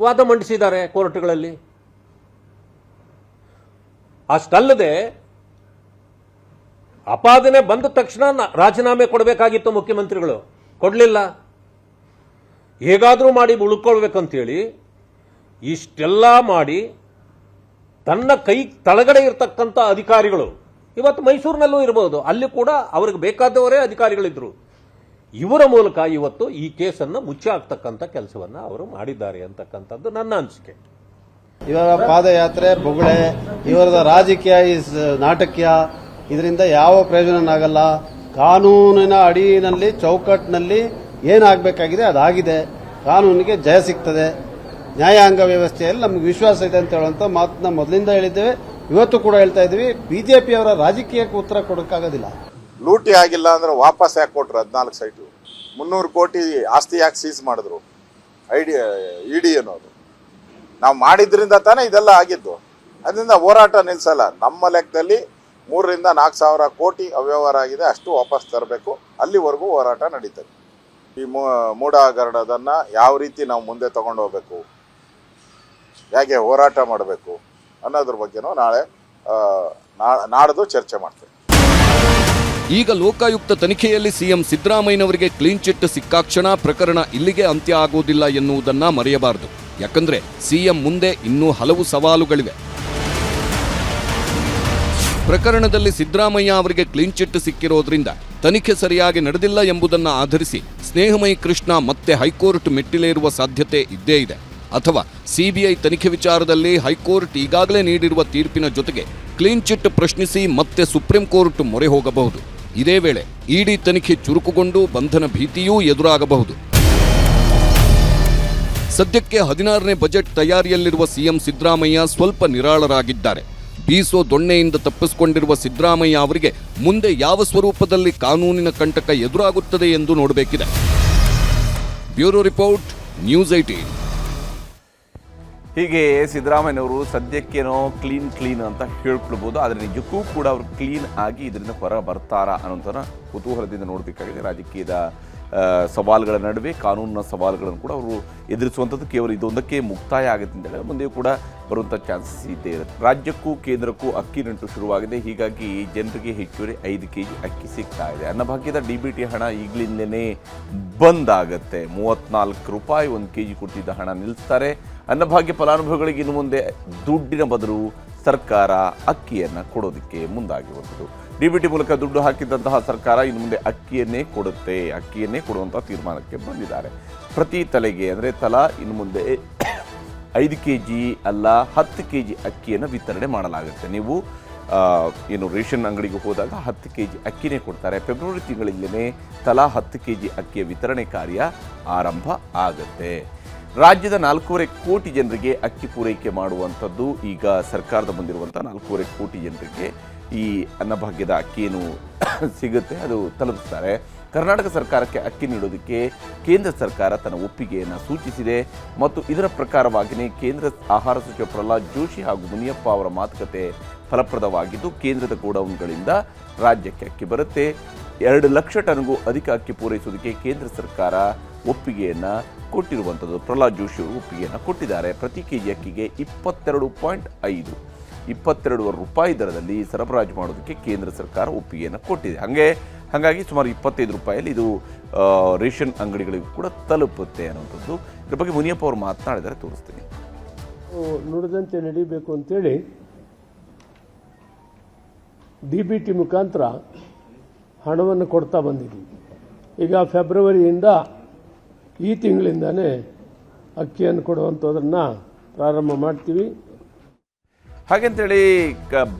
ವಾದ ಮಂಡಿಸಿದ್ದಾರೆ ಕೋರ್ಟ್ಗಳಲ್ಲಿ. ಅಷ್ಟಲ್ಲದೆ ಅಪಾದನೆ ಬಂದ ತಕ್ಷಣ ರಾಜೀನಾಮೆ ಕೊಡಬೇಕಾಗಿತ್ತು ಮುಖ್ಯಮಂತ್ರಿಗಳು. ಕೊಡಲಿಲ್ಲ. ಹೇಗಾದರೂ ಮಾಡಿ ಉಳ್ಕೊಳ್ಬೇಕಂತೇಳಿ ಇಷ್ಟೆಲ್ಲ ಮಾಡಿ ತನ್ನ ಕೈ ತಳಗಡೆ ಇರತಕ್ಕಂಥ ಅಧಿಕಾರಿಗಳು ಇವತ್ತು ಮೈಸೂರಿನಲ್ಲೂ ಇರಬಹುದು ಅಲ್ಲಿ ಕೂಡ ಅವ್ರಿಗೆ ಬೇಕಾದವರೇ ಅಧಿಕಾರಿಗಳಿದ್ರು. ಇವರ ಮೂಲಕ ಇವತ್ತು ಈ ಕೇಸನ್ನು ಮುಚ್ಚಿ ಹಾಕ್ತಕ್ಕಂಥ ಕೆಲಸವನ್ನು ಅವರು ಮಾಡಿದ್ದಾರೆ ಅಂತಕ್ಕಂಥದ್ದು ನನ್ನ ಅನಿಸಿಕೆ. ಇವರ ಪಾದಯಾತ್ರೆ, ಬೊಗಳೆ, ಇವರದ ರಾಜಕೀಯ ಇಸ್ ನಾಟಕೀಯ, ಇದರಿಂದ ಯಾವ ಪ್ರಯೋಜನನಾಗಲ್ಲ ಕಾನೂನಿನ ಅಡಿನಲ್ಲಿ ಚೌಕಟ್ಟಿನಲ್ಲಿ ಏನಾಗಬೇಕಾಗಿದೆ ಅದಾಗಿದೆ. ಕಾನೂನಿಗೆ ಜಯ ಸಿಗ್ತದೆ. ನ್ಯಾಯಾಂಗ ವ್ಯವಸ್ಥೆಯಲ್ಲಿ ನಮ್ಗೆ ವಿಶ್ವಾಸ ಇದೆ ಅಂತ ಹೇಳುವಂಥ ಮಾತನ್ನ ಮೊದಲಿಂದ ಹೇಳಿದ್ದೇವೆ. ಇವತ್ತು ಕೂಡ ಹೇಳ್ತಾ ಇದ್ದೀವಿ ಬಿಜೆಪಿಯವರ ರಾಜಕೀಯಕ್ಕೆ ಉತ್ತರ ಕೊಡೋಕ್ಕಾಗೋದಿಲ್ಲ. ಲೂಟಿ ಆಗಿಲ್ಲ ಅಂದ್ರೆ ವಾಪಸ್ ಯಾಕೆ ಕೊಟ್ರು ಹದಿನಾಲ್ಕು ಸೈಟು? ಮುನ್ನೂರು ಕೋಟಿ ಆಸ್ತಿ ಯಾಕೆ ಸೀಸ್ ಮಾಡಿದ್ರು? ಐಡಿ, ಇಡಿ ಅನ್ನೋದು. ನಾವು ಮಾಡಿದ್ರಿಂದ ತಾನೇ ಇದೆಲ್ಲ ಆಗಿದ್ದು. ಅದರಿಂದ ಹೋರಾಟ ನಿಲ್ಲಿಸಲ್ಲ ನಮ್ಮ ಲೆಕ್ಕದಲ್ಲಿ ಮೂರರಿಂದ ನಾಲ್ಕು ಸಾವಿರ ಕೋಟಿ ಅವ್ಯವಹಾರ ಆಗಿದೆ, ಅಷ್ಟು ವಾಪಸ್ ತರಬೇಕು. ಅಲ್ಲಿವರೆಗೂ ಹೋರಾಟ ನಡೀತದೆ. ಈ ಮೂ ಮೂಢ ಹಗರಣದನ್ನು ಯಾವ ರೀತಿ ನಾವು ಮುಂದೆ ತಗೊಂಡು ಹೋಗಬೇಕು? ಹೇಗೆ ಹೋರಾಟ ಮಾಡಬೇಕು? ಅನ್ನೋದ್ರ ಬಗ್ಗೆನೂ ನಾಳೆ ನಾಡ್ದು ಚರ್ಚೆ ಮಾಡ್ತೇವೆ. ಈಗ ಲೋಕಾಯುಕ್ತ ತನಿಖೆಯಲ್ಲಿ ಸಿಎಂ ಸಿದ್ದರಾಮಯ್ಯನವರಿಗೆ ಕ್ಲೀನ್ ಚಿಟ್ ಸಿಕ್ಕಾಕ್ಷಣ ಪ್ರಕರಣ ಇಲ್ಲಿಗೆ ಅಂತ್ಯ ಆಗುವುದಿಲ್ಲ ಎನ್ನುವುದನ್ನ ಮರೆಯಬಾರದು. ಯಾಕಂದ್ರೆ ಸಿಎಂ ಮುಂದೆ ಇನ್ನೂ ಹಲವು ಸವಾಲುಗಳಿವೆ. ಪ್ರಕರಣದಲ್ಲಿ ಸಿದ್ದರಾಮಯ್ಯ ಅವರಿಗೆ ಕ್ಲೀನ್ ಚಿಟ್ ಸಿಕ್ಕಿರೋದ್ರಿಂದ ತನಿಖೆ ಸರಿಯಾಗಿ ನಡೆದಿಲ್ಲ ಎಂಬುದನ್ನು ಆಧರಿಸಿ ಸ್ನೇಹಮಯಿ ಕೃಷ್ಣ ಮತ್ತೆ ಹೈಕೋರ್ಟ್ ಮೆಟ್ಟಿಲೇರುವ ಸಾಧ್ಯತೆ ಇದ್ದೇ ಇದೆ. ಅಥವಾ ಸಿಬಿಐ ತನಿಖೆ ವಿಚಾರದಲ್ಲಿ ಹೈಕೋರ್ಟ್ ಈಗಾಗಲೇ ನೀಡಿರುವ ತೀರ್ಪಿನ ಜೊತೆಗೆ ಕ್ಲೀನ್ ಚಿಟ್ ಪ್ರಶ್ನಿಸಿ ಮತ್ತೆ ಸುಪ್ರೀಂ ಕೋರ್ಟ್ ಮೊರೆ ಹೋಗಬಹುದು. ಇದೇ ವೇಳೆ ಇಡಿ ತನಿಖೆ ಚುರುಕುಗೊಂಡು ಬಂಧನ ಭೀತಿಯೂ ಎದುರಾಗಬಹುದು. ಸದ್ಯಕ್ಕೆ ಹದಿನಾರನೇ ಬಜೆಟ್ ತಯಾರಿಯಲ್ಲಿರುವ ಸಿಎಂ ಸಿದ್ದರಾಮಯ್ಯ ಸ್ವಲ್ಪ ನಿರಾಳರಾಗಿದ್ದಾರೆ. ಬೀಸೋ ದೊಣ್ಣೆಯಿಂದ ತಪ್ಪಿಸಿಕೊಂಡಿರುವ ಸಿದ್ದರಾಮಯ್ಯ ಅವರಿಗೆ ಮುಂದೆ ಯಾವ ಸ್ವರೂಪದಲ್ಲಿ ಕಾನೂನಿನ ಕಂಟಕ ಎದುರಾಗುತ್ತದೆ ಎಂದು ನೋಡಬೇಕಿದೆ. ಬ್ಯೂರೋ ರಿಪೋರ್ಟ್, ನ್ಯೂಸ್ ಏಟೀನ್ ಹೀಗೆ ಸಿದ್ದರಾಮಯ್ಯನವರು ಸದ್ಯಕ್ಕೇನೋ ಕ್ಲೀನ್ ಕ್ಲೀನ್ ಅಂತ ಹೇಳ್ಕೊಳ್ಬೋದು, ಆದರೆ ನಿಜಕ್ಕೂ ಕೂಡ ಅವರು ಕ್ಲೀನ್ ಆಗಿ ಇದರಿಂದ ಹೊರ ಬರ್ತಾರಾ ಅನ್ನೋದನ್ನು ಕುತೂಹಲದಿಂದ ನೋಡಬೇಕಾಗಿದೆ. ರಾಜಕೀಯದ ಸವಾಲುಗಳ ನಡುವೆ ಕಾನೂನಿನ ಸವಾಲುಗಳನ್ನು ಕೂಡ ಅವರು ಎದುರಿಸುವಂಥದ್ದು ಕೇವಲ ಇದೊಂದಕ್ಕೆ ಮುಕ್ತಾಯ ಆಗುತ್ತೆ ಹೇಳಿದ್ರೆ ಮುಂದೆಯೂ ಕೂಡ ಬರುವಂಥ ಚಾನ್ಸಸ್ ಇದ್ದೇ ಇರುತ್ತೆ. ರಾಜ್ಯಕ್ಕೂ, ಕೇಂದ್ರಕ್ಕೂ ಅಕ್ಕಿ ನಂಟು ಶುರುವಾಗಿದೆ. ಹೀಗಾಗಿ ಜನರಿಗೆ ಹೆಚ್ಚುವರಿ ಐದು ಕೆ ಜಿ ಅಕ್ಕಿ ಸಿಗ್ತಾ ಇದೆ. ಅನ್ನಭಾಗ್ಯದ ಡಿ ಬಿ ಟಿ ಹಣ ಈಗಲಿಂದನೇ ಬಂದ್ ಆಗುತ್ತೆ. ಮೂವತ್ನಾಲ್ಕು ರೂಪಾಯಿ ಒಂದು ಕೆ ಜಿ ಕೊಡ್ತಿದ್ದ ಹಣ ನಿಲ್ಲಿಸ್ತಾರೆ ಅನ್ನಭಾಗ್ಯ ಫಲಾನುಭವಿಗಳಿಗೆ ಇನ್ನು ಮುಂದೆ ದುಡ್ಡಿನ ಬದಲು ಸರ್ಕಾರ ಅಕ್ಕಿಯನ್ನು ಕೊಡೋದಕ್ಕೆ ಮುಂದಾಗಿರುವಂಥದ್ದು ಡಿ ಬಿ ಟಿ ಮೂಲಕ ದುಡ್ಡು ಹಾಕಿದ್ದಂತಹ ಸರ್ಕಾರ ಇನ್ನು ಮುಂದೆ ಅಕ್ಕಿಯನ್ನೇ ಕೊಡುತ್ತೆ, ಅಕ್ಕಿಯನ್ನೇ ಕೊಡುವಂಥ ತೀರ್ಮಾನಕ್ಕೆ ಬಂದಿದ್ದಾರೆ. ಪ್ರತಿ ತಲೆಗೆ ಅಂದರೆ ತಲಾ ಇನ್ನು ಮುಂದೆ ಐದು ಕೆ ಜಿ ಅಲ್ಲ ಹತ್ತು ಕೆ ಜಿ ಅಕ್ಕಿಯನ್ನು ವಿತರಣೆ ಮಾಡಲಾಗುತ್ತೆ. ನೀವು ಏನು ರೇಷನ್ ಅಂಗಡಿಗೆ ಹೋದಾಗ ಹತ್ತು ಕೆ ಜಿ ಅಕ್ಕಿನೇ ಕೊಡ್ತಾರೆ. ಫೆಬ್ರವರಿ ತಿಂಗಳಿಂದಲೇ ತಲಾ ಹತ್ತು ಕೆ ಜಿ ಅಕ್ಕಿಯ ವಿತರಣೆ ಕಾರ್ಯ ಆರಂಭ ಆಗುತ್ತೆ. ರಾಜ್ಯದ ನಾಲ್ಕೂವರೆ ಕೋಟಿ ಜನರಿಗೆ ಅಕ್ಕಿ ಪೂರೈಕೆ ಮಾಡುವಂಥದ್ದು ಈಗ ಸರ್ಕಾರದ ಬಂದಿರುವಂಥ ನಾಲ್ಕೂವರೆ ಕೋಟಿ ಜನರಿಗೆ ಈ ಅನ್ನಭಾಗ್ಯದ ಅಕ್ಕಿಯನ್ನು ಸಿಗುತ್ತೆ, ಅದು ತಲುಪಿಸ್ತಾರೆ. ಕರ್ನಾಟಕ ಸರ್ಕಾರಕ್ಕೆ ಅಕ್ಕಿ ನೀಡೋದಕ್ಕೆ ಕೇಂದ್ರ ಸರ್ಕಾರ ತನ್ನ ಒಪ್ಪಿಗೆಯನ್ನು ಸೂಚಿಸಿದೆ ಮತ್ತು ಇದರ ಪ್ರಕಾರವಾಗಿಯೇ ಕೇಂದ್ರ ಆಹಾರ ಸಚಿವ ಪ್ರಹ್ಲಾದ್ ಜೋಶಿ ಹಾಗೂ ಮುನಿಯಪ್ಪ ಅವರ ಮಾತುಕತೆ ಫಲಪ್ರದವಾಗಿದ್ದು, ಕೇಂದ್ರದ ಗೋಡೌನ್ಗಳಿಂದ ರಾಜ್ಯಕ್ಕೆ ಅಕ್ಕಿ ಬರುತ್ತೆ. ಎರಡು ಲಕ್ಷ ಟನ್ಗೂ ಅಧಿಕ ಅಕ್ಕಿ ಪೂರೈಸುವುದಕ್ಕೆ ಕೇಂದ್ರ ಸರ್ಕಾರ ಒಪ್ಪಿಗೆಯನ್ನು ಕೊಟ್ಟಿರುವಂಥದ್ದು ಪ್ರಹ್ಲಾದ್ ಜೋಶಿ ಅವರು ಒಪ್ಪಿಗೆಯನ್ನು ಕೊಟ್ಟಿದ್ದಾರೆ. ಪ್ರತಿ ಕೆ ಜಿ ಅಕ್ಕಿಗೆ ಇಪ್ಪತ್ತೆರಡು ಪಾಯಿಂಟ್ ಐದು ಇಪ್ಪತ್ತೆರಡೂವರೆ ರೂಪಾಯಿ ದರದಲ್ಲಿ ಸರಬರಾಜು ಮಾಡೋದಕ್ಕೆ ಕೇಂದ್ರ ಸರ್ಕಾರ ಒಪ್ಪಿಗೆಯನ್ನು ಕೊಟ್ಟಿದೆ. ಹಾಗೆ, ಹಾಗಾಗಿ ಸುಮಾರು ಇಪ್ಪತ್ತೈದು ರೂಪಾಯಲ್ಲಿ ಇದು ರೇಷನ್ ಅಂಗಡಿಗಳಿಗೂ ಕೂಡ ತಲುಪುತ್ತೆ ಅನ್ನುವಂಥದ್ದು ಇದ್ರ ಬಗ್ಗೆ ಮುನಿಯಪ್ಪ ಅವರು ಮಾತನಾಡಿದರೆ ತೋರಿಸ್ತೀನಿ. ನುಡಿದಂತೆ ನಡೀಬೇಕು ಅಂತೇಳಿ ಡಿ ಬಿ ಟಿ ಮುಖಾಂತರ ಹಣವನ್ನು ಕೊಡ್ತಾ ಬಂದಿದ್ದೀವಿ ಈಗ ಫೆಬ್ರವರಿಯಿಂದ ಈ ತಿಂಗಳಿಂದನೇ ಅಕ್ಕಿಯನ್ನು ಕೊಡುವಂಥದ್ದನ್ನು ಪ್ರಾರಂಭ ಮಾಡ್ತೀವಿ. ಹಾಗಂತೇಳಿ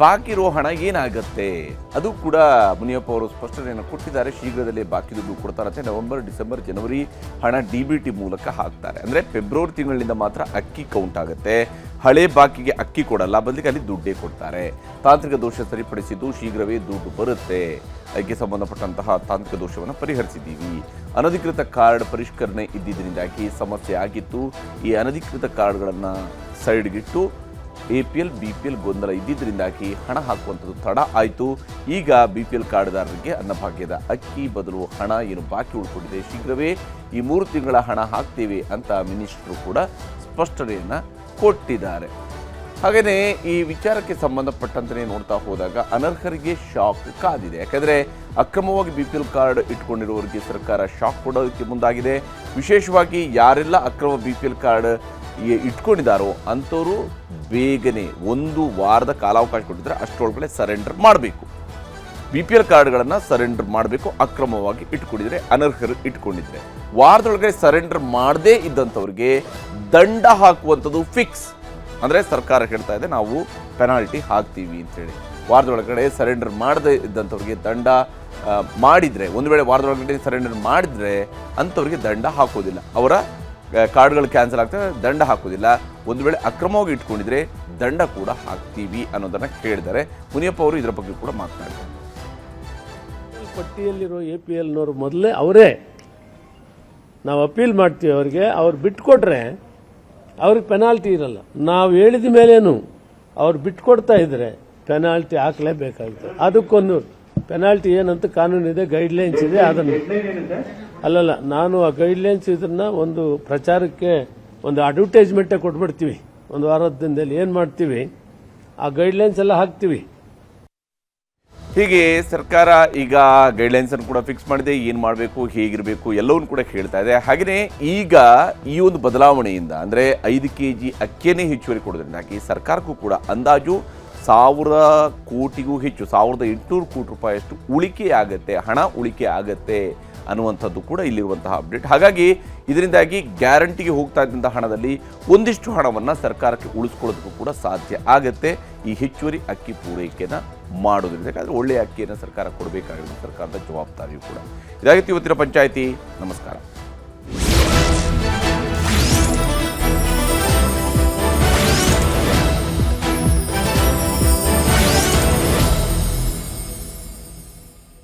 ಬಾಕಿ ಇರೋ ಹಣ ಏನಾಗುತ್ತೆ? ಅದು ಕೂಡ ಮುನಿಯಪ್ಪ ಅವರು ಸ್ಪಷ್ಟನೆಯನ್ನು ಕೊಟ್ಟಿದ್ದಾರೆ. ಶೀಘ್ರದಲ್ಲೇ ಬಾಕಿ ದುಡ್ಡು ಕೊಡ್ತಾರಂತೆ ನವೆಂಬರ್, ಡಿಸೆಂಬರ್, ಜನವರಿ ಹಣ ಡಿ ಬಿ ಟಿ ಮೂಲಕ ಹಾಕ್ತಾರೆ. ಅಂದರೆ ಫೆಬ್ರವರಿ ತಿಂಗಳಿನಿಂದ ಮಾತ್ರ ಅಕ್ಕಿ ಕೌಂಟ್ ಆಗುತ್ತೆ. ಹಳೆ ಬಾಕಿಗೆ ಅಕ್ಕಿ ಕೊಡಲ್ಲ, ಬದಲಿಗೆ ಅಲ್ಲಿ ದುಡ್ಡೇ ಕೊಡ್ತಾರೆ. ತಾಂತ್ರಿಕ ದೋಷ ಸರಿಪಡಿಸಿದ್ದು ಶೀಘ್ರವೇ ದುಡ್ಡು ಬರುತ್ತೆ. ಅದಕ್ಕೆ ಸಂಬಂಧಪಟ್ಟಂತಹ ತಾಂತ್ರಿಕ ದೋಷವನ್ನು ಪರಿಹರಿಸಿದ್ದೀವಿ. ಅನಧಿಕೃತ ಕಾರ್ಡ್ ಪರಿಷ್ಕರಣೆ ಇದ್ದಿದ್ದರಿಂದಾಗಿ ಸಮಸ್ಯೆ ಆಗಿತ್ತು. ಈ ಅನಧಿಕೃತ ಕಾರ್ಡ್ಗಳನ್ನು ಸೈಡ್ಗಿಟ್ಟು A P L, B P L ಗೊಂದಲ ಇದ್ದಿದ್ದರಿಂದಾಗಿ ಹಣ ಹಾಕುವಂಥದ್ದು ತಡ ಆಯಿತು. ಈಗ ಬಿ ಪಿ ಎಲ್ ಕಾರ್ಡ್ದಾರರಿಗೆ ಅನ್ನಭಾಗ್ಯದ ಅಕ್ಕಿ ಬದಲು ಹಣ ಏನು ಬಾಕಿ ಉಳ್ಕೊಂಡಿದೆ ಶೀಘ್ರವೇ ಈ ಮೂರು ತಿಂಗಳ ಹಣ ಹಾಕ್ತೀವಿ ಅಂತ ಮಿನಿಸ್ಟ್ರು ಕೂಡ ಸ್ಪಷ್ಟನೆಯನ್ನು ಕೊಟ್ಟಿದ್ದಾರೆ. ಹಾಗೆಯೇ ಈ ವಿಚಾರಕ್ಕೆ ಸಂಬಂಧಪಟ್ಟಂತೆ ನೋಡ್ತಾ ಹೋದಾಗ ಅನರ್ಹರಿಗೆ ಶಾಕ್ ಕಾದಿದೆ. ಯಾಕಂದರೆ ಅಕ್ರಮವಾಗಿ ಬಿ ಪಿ ಎಲ್ ಕಾರ್ಡ್ ಇಟ್ಕೊಂಡಿರುವವರಿಗೆ ಸರ್ಕಾರ ಶಾಕ್ ಕೊಡೋದಕ್ಕೆ ಮುಂದಾಗಿದೆ. ವಿಶೇಷವಾಗಿ ಯಾರೆಲ್ಲ ಅಕ್ರಮ ಬಿ ಪಿ ಎಲ್ ಕಾರ್ಡ್ ಇಟ್ಕೊಂಡಿದ್ದಾರೋ ಅಂಥವರು ಬೇಗನೆ ಒಂದು ವಾರದ ಕಾಲಾವಕಾಶ ಕೊಟ್ಟಿದ್ರೆ ಅಷ್ಟರೊಳಗಡೆ ಸರೆಂಡರ್ ಮಾಡಬೇಕು. ಬಿ ಪಿ ಎಲ್ ಕಾರ್ಡ್ಗಳನ್ನು ಸರೆಂಡರ್ ಮಾಡಬೇಕು, ಅಕ್ರಮವಾಗಿ ಇಟ್ಕೊಂಡಿದ್ರೆ, ಅನರ್ಹರು ಇಟ್ಕೊಂಡಿದ್ರೆ. ವಾರದೊಳಗಡೆ ಸರೆಂಡರ್ ಮಾಡದೇ ಇದ್ದಂಥವ್ರಿಗೆ ದಂಡ ಹಾಕುವಂಥದ್ದು ಫಿಕ್ಸ್ ಅಂದರೆ ಸರ್ಕಾರ ಹೇಳ್ತಾ ಇದೆ, ನಾವು ಪೆನಾಲ್ಟಿ ಹಾಕ್ತೀವಿ ಅಂತೇಳಿ ವಾರದೊಳಗಡೆ ಸರೆಂಡರ್ ಮಾಡದೇ ಇದ್ದಂಥವ್ರಿಗೆ ದಂಡ ಮಾಡಿದರೆ, ಒಂದು ವೇಳೆ ವಾರದೊಳಗಡೆ ಸರೆಂಡರ್ ಮಾಡಿದರೆ ಅಂಥವ್ರಿಗೆ ದಂಡ ಹಾಕೋದಿಲ್ಲ. ಅವರ ಕಾರ್ಡ್ಗಳು ಕ್ಯಾನ್ಸಲ್ ಆಗ್ತವೆ ದಂಡ ಹಾಕೋದಿಲ್ಲ ಒಂದು ವೇಳೆ ಅಕ್ರಮವಾಗಿ ಇಟ್ಕೊಂಡಿದ್ರೆ ದಂಡ ಕೂಡ ಹಾಕ್ತೀವಿ ಅನ್ನೋದನ್ನು ಹೇಳಿದ್ದಾರೆ ಮುನಿಯಪ್ಪ ಅವರು ಇದರ ಬಗ್ಗೆ ಕೂಡ ಮಾತನಾಡಿದ್ದಾರೆ. ಪಟ್ಟಿಯಲ್ಲಿರೋ ಎ ಪಿ ಎಲ್ನವರು ಮೊದಲೇ ಅವರೇ ನಾವು ಅಪೀಲ್ ಮಾಡ್ತೀವಿ ಅವರಿಗೆ, ಅವ್ರು ಬಿಟ್ಕೊಟ್ರೆ ಅವ್ರಿಗೆ ಪೆನಾಲ್ಟಿ ಇರಲ್ಲ. ನಾವು ಹೇಳಿದ ಮೇಲೇನು ಅವ್ರು ಬಿಟ್ಕೊಡ್ತಾ ಇದ್ರೆ ಪೆನಾಲ್ಟಿ ಹಾಕಲೇಬೇಕಾಗುತ್ತೆ. ಅದಕ್ಕೊಂದು ಪೆನಾಲ್ಟಿ ಏನಂತ ಕಾನೂನಿದೆ ಗೈಡ್ಲೈನ್ಸ್ ಇದೆ ಅದನ್ನು. ಅಲ್ಲಲ್ಲ ನಾನು ಆ ಗೈಡ್ಲೈನ್ಸ್ ಇದನ್ನ ಒಂದು ಪ್ರಚಾರಕ್ಕೆ ಒಂದು ಅಡ್ವರ್ಟೈಸ್ಮೆಂಟೇ ಕೊಟ್ಬಿಡ್ತೀವಿ. ಒಂದು ವಾರದ ದಿನದಲ್ಲಿ ಏನು ಮಾಡ್ತೀವಿ? ಆ ಗೈಡ್ಲೈನ್ಸ್ ಎಲ್ಲ ಹಾಕ್ತೀವಿ. ಹೀಗೆ ಸರ್ಕಾರ ಈಗ ಗೈಡ್ಲೈನ್ಸನ್ನು ಕೂಡ ಫಿಕ್ಸ್ ಮಾಡಿದೆ ಏನು ಮಾಡಬೇಕು ಹೇಗಿರಬೇಕು ಎಲ್ಲವನ್ನು ಕೂಡ ಹೇಳ್ತಾ ಇದೆ. ಹಾಗೆಯೇ ಈಗ ಈ ಒಂದು ಬದಲಾವಣೆಯಿಂದ ಅಂದರೆ ಐದು ಕೆ ಜಿ ಅಕ್ಕಿಯನ್ನೇ ಹೆಚ್ಚುವರಿ ಕೊಡೋದ್ರಿಂದಾಗಿ ಸರ್ಕಾರಕ್ಕೂ ಕೂಡ ಅಂದಾಜು ಸಾವಿರ ಕೋಟಿಗೂ ಹೆಚ್ಚು, ಸಾವಿರದ ಎಂಟುನೂರು ಕೋಟಿ ರೂಪಾಯಿಯಷ್ಟು ಉಳಿಕೆ ಆಗತ್ತೆ, ಹಣ ಉಳಿಕೆ ಆಗತ್ತೆ ಅನ್ನುವಂಥದ್ದು ಕೂಡ ಇಲ್ಲಿರುವಂತಹ ಅಪ್ಡೇಟ್. ಹಾಗಾಗಿ ಇದರಿಂದಾಗಿ ಗ್ಯಾರಂಟಿಗೆ ಹೋಗ್ತಾ ಇದ್ದಂಥ ಹಣದಲ್ಲಿ ಒಂದಿಷ್ಟು ಹಣವನ್ನು ಸರ್ಕಾರಕ್ಕೆ ಉಳಿಸ್ಕೊಳ್ಳೋದಕ್ಕೂ ಕೂಡ ಸಾಧ್ಯ ಆಗುತ್ತೆ. ಈ ಹೆಚ್ಚುವರಿ ಅಕ್ಕಿ ಪೂರೈಕೆನ ಮಾಡೋದ್ರಿಂದ ಯಾಕಂದರೆ ಒಳ್ಳೆಯ ಅಕ್ಕಿಯನ್ನು ಸರ್ಕಾರ ಕೊಡಬೇಕಾಗಿರೋದು ಸರ್ಕಾರದ ಜವಾಬ್ದಾರಿಯೂ ಕೂಡ ಇದಾಗಿತ್ತು ಇವತ್ತಿನ ಪಂಚಾಯಿತಿ. ನಮಸ್ಕಾರ.